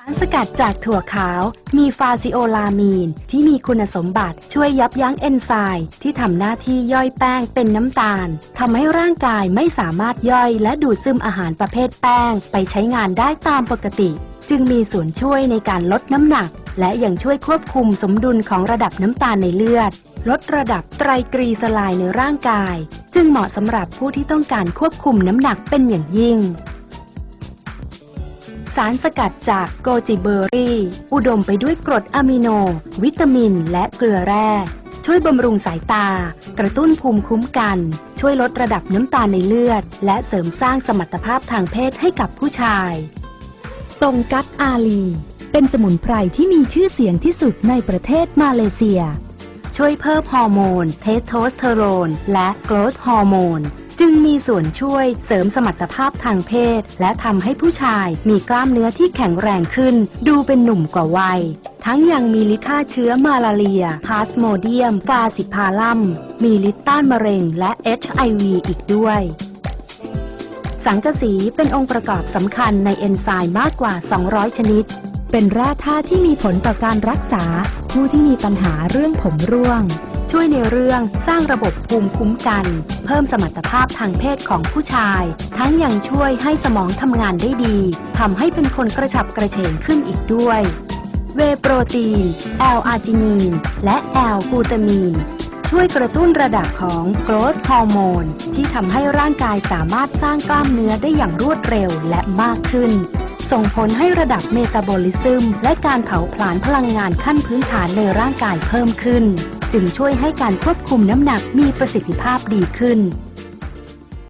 สารสกัดจากถั่วขาวมีฟาซิโอลามีน ที่มีคุณสมบัติช่วยยับยั้งเอนไซม์ที่ทำหน้าที่ย่อยแป้งเป็นน้ำตาลทำให้ร่างกายไม่สามารถย่อยและดูดซึมอาหารประเภทแป้ง ไปใช้งานได้ตามปกติ จึงมีส่วนช่วยในการลดน้ำหนัก และยังช่วยควบคุมสมดุลของระดับน้ำตาลในเลือด ลดระดับไตรกรีสลายในร่างกาย จึงเหมาะสำหรับผู้ที่ต้องการควบคุมน้ำหนักเป็นอย่างยิ่ง สารสกัดจากโกจิเบอร์รี่ อุดมไปด้วยกรดอะมิโน วิตามิน และเกลือแร่ช่วยบำรุงสายตา กระตุ้นภูมิคุ้มกัน ช่วยลดระดับน้ำตาลในเลือด และเสริมสร้างสมรรถภาพทางเพศให้กับผู้ชาย ตรงกัตอาลี เป็นสมุนไพรที่มีชื่อเสียงที่สุดในประเทศมาเลเซีย ช่วยเพิ่มฮอร์โมน เทสโทสเตอโรน และโกรทฮอร์โมน จึงมีส่วนช่วยเสริมสมรรถภาพทางเพศ และทำให้ผู้ชายมีกล้ามเนื้อที่แข็งแรงขึ้น ดูเป็นหนุ่มกว่าวัย ทั้งยังมีฤทธิ์ฆ่าเชื้อมาลาเรีย พาสโมเดียม ฟาสิพาลัม มีฤทธิ์ต้านมะเร็ง และ HIV อีกด้วยสังกะสีเป็นองค์ประกอบสำคัญในเอนไซม์มากกว่า 200 ชนิด เป็นแร่ธาตุที่มีผลต่อการรักษา ผู้ที่มีปัญหาเรื่องผมร่วง ช่วยในเรื่องสร้างระบบภูมิคุ้มกัน เพิ่มสมรรถภาพทางเพศของผู้ชาย ทั้งยังช่วยให้สมองทำงานได้ดีทำให้เป็นคนกระฉับกระเฉงขึ้นอีกด้วย เวโปรตีน แอลอาร์จินีน และแอลกูตามีน ช่วยกระตุ้นระดับของโกรทฮอร์โมน ที่ทำให้ร่างกายสามารถสร้างกล้ามเนื้อได้อย่างรวดเร็วและมากขึ้นส่งผลให้ระดับเมตาบอลิซึม และการเผาผลาญพลังงานขั้นพื้นฐานในร่างกายเพิ่มขึ้น จึงช่วยให้การควบคุมน้ำหนักมีประสิทธิภาพดีขึ้น